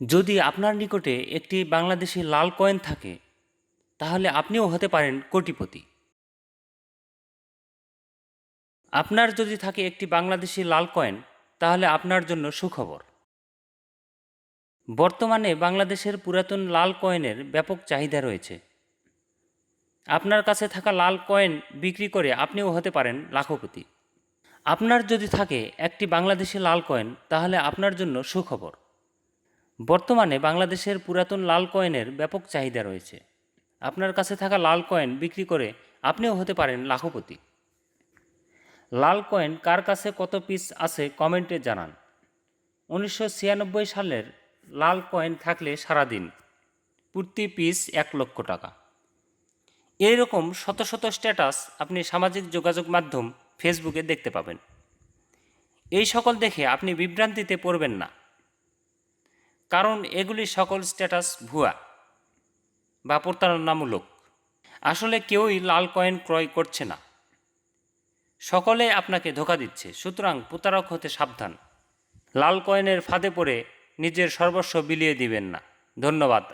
যদি আপনার নিকটে একটি বাংলাদেশি লাল কয়েন থাকে, তাহলে আপনিও হতে পারেন কোটিপতি। আপনার যদি থাকে একটি বাংলাদেশি লাল কয়েন, তাহলে আপনার জন্য সুখবর। বর্তমানে বাংলাদেশের পুরাতন লাল কয়েনের ব্যাপক চাহিদা রয়েছে। আপনার কাছে থাকা লাল কয়েন বিক্রি করে আপনিও হতে পারেন লাখপতি। আপনার যদি থাকে একটি বাংলাদেশি লাল কয়েন, তাহলে আপনার জন্য সুখবর। বর্তমানে বাংলাদেশের পুরাতন লাল কয়েনের ব্যাপক চাহিদা রয়েছে। আপনার কাছে থাকা লাল কয়েন বিক্রি করে আপনিও হতে পারেন লাখপতি। লাল কয়েন কার কাছে কত পিস আছে কমেন্টে জানান। উনিশশো ছিয়ানব্বই সালের লাল কয়েন থাকলে সারাদিন প্রতি পিস এক লক্ষ টাকা। এইরকম শত শত স্ট্যাটাস আপনি সামাজিক যোগাযোগ মাধ্যম ফেসবুকে দেখতে পাবেন। এই সকল দেখে আপনি বিভ্রান্তিতে পড়বেন না। কারণ এগুলি সকল স্ট্যাটাস ভুয়া বা প্রতারণামূলক আসলে কেউই লাল কয়েন ক্রয় করছে না। সকলে আপনাকে ধোকা দিচ্ছে, সুতরাং প্রতারক হতে সাবধান। লাল কয়েনের ফাঁদে পড়ে নিজের সর্বস্ব বিলিয়ে দিবেন না। ধন্যবাদ।